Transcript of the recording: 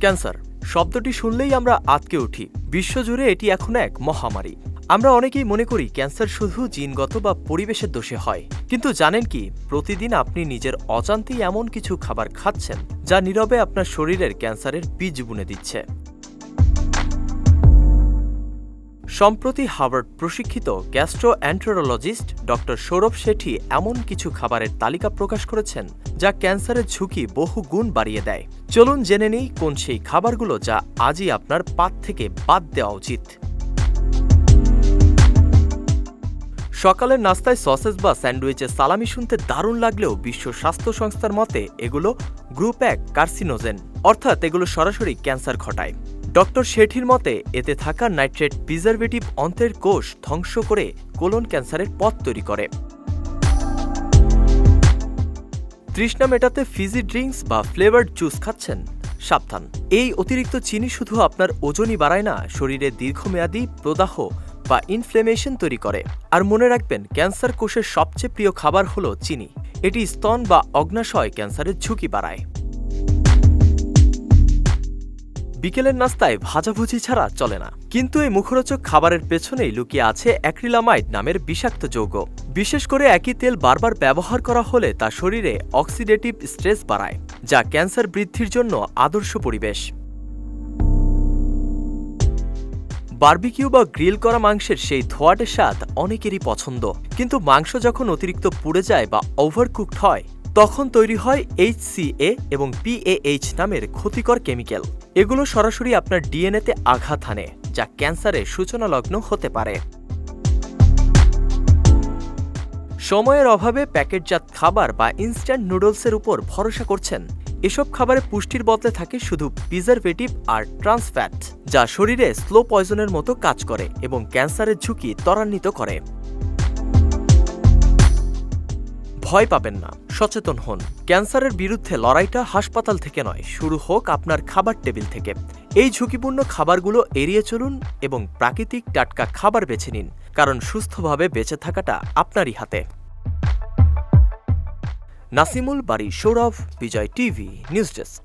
Cancer. শব্দটি শুনলেই আমরা আতকে উঠি। বিশ্বজুড়ে এটি এখন এক মহামারী। আমরা অনেকেই মনে করি ক্যান্সার শুধু জিনগত বা পরিবেশের দোষে হয়। কিন্তু জানেন কি, প্রতিদিন আপনি নিজের অজান্তেই এমন কিছু খাবার খাচ্ছেন যা নীরবে আপনার শরীরের ক্যান্সারের বীজ বুনে দিচ্ছে। সম্প্রতি হার্ভার্ড প্রশিক্ষিত গ্যাস্ট্রোঅ্যান্টেরোলজিস্ট ডক্টর সৌরভ শেঠি এমন কিছু খাবারের তালিকা প্রকাশ করেছেন যা ক্যান্সারের ঝুঁকি বহু গুণ বাড়িয়ে দেয়। চলুন জেনে নিই কোন সেই খাবারগুলো যা আজই আপনার পাত থেকে বাদ দেওয়া উচিত। সকালের নাস্তায় সসেজ বা স্যান্ডউইচে সালামি শুনতে দারুণ লাগলেও বিশ্ব স্বাস্থ্য সংস্থার মতে এগুলো গ্রুপ এক কার্সিনোজেন, অর্থাৎ এগুলো সরাসরি ক্যান্সার ঘটায়। ডক্টর শেঠির মতে, এতে থাকা নাইট্রেট প্রিজারভেটিভ অন্ত্রের কোষ ধ্বংস করে কোলন ক্যান্সারের পথ তৈরি করে। তৃষ্ণা মেটাতে ফিজি ড্রিঙ্কস বা ফ্লেভার্ড জুস খাচ্ছেন। সাবধান। এই অতিরিক্ত চিনি শুধু আপনার ওজনই বাড়ায় না, শরীরে দীর্ঘমেয়াদী প্রদাহ বা ইনফ্লেমেশন তৈরি করে। আর মনে রাখবেন, ক্যান্সার কোষের সবচেয়ে প্রিয় খাবার হলো চিনি। এটি স্তন বা অগ্নাশয় ক্যান্সারের ঝুঁকি বাড়ায়। বিকেলের নাস্তায় ভাজাভুজি ছাড়া চলে না। কিন্তু এই মুখরোচক খাবারের পেছনেই লুকিয়ে আছে অ্যাক্রিলামাইড নামের বিষাক্ত যৌগ। বিশেষ করে একই তেল বারবার ব্যবহার করা হলে তা শরীরে অক্সিডেটিভ স্ট্রেস বাড়ায়, যা ক্যান্সার বৃদ্ধির জন্য আদর্শ পরিবেশ। বারবিকিউ বা গ্রিল করা মাংসের সেই ধোয়াটে স্বাদ অনেকেরই পছন্দ। কিন্তু মাংস যখন অতিরিক্ত পুড়ে যায় বা ওভারকুকড হয় তখন তৈরি হয় এইচসিএ এবং পিএইচ নামের ক্ষতিকর কেমিক্যাল। এগুলো সরাসরি আপনার ডিএনএতে আঘাত হানে যা ক্যান্সারের সূচনা লগ্ন হতে পারে। সময়ের অভাবে প্যাকেটজাত খাবার বা ইনস্ট্যান্ট নুডলসের উপর ভরসা করছেন। এসব খাবারে পুষ্টির বদলে থাকে শুধু প্রিজারভেটিভ আর ট্রান্সফ্যাট যা শরীরে স্লো পয়জনের মতো কাজ করে এবং ক্যান্সারের ঝুঁকি ত্বরান্বিত করে। ভয় পাবেন না, সচেতন হন। ক্যান্সারের বিরুদ্ধে লড়াইটা হাসপাতাল থেকে নয়, শুরু হোক আপনার খাবার টেবিল থেকে। এই ঝুঁকিপূর্ণ খাবারগুলো এড়িয়ে চলুন এবং প্রাকৃতিক টাটকা খাবার বেছে নিন, কারণ সুস্থভাবে বেঁচে থাকাটা আপনারই হাতে। Nasimul Bari Sourav Bijoy TV, news desk.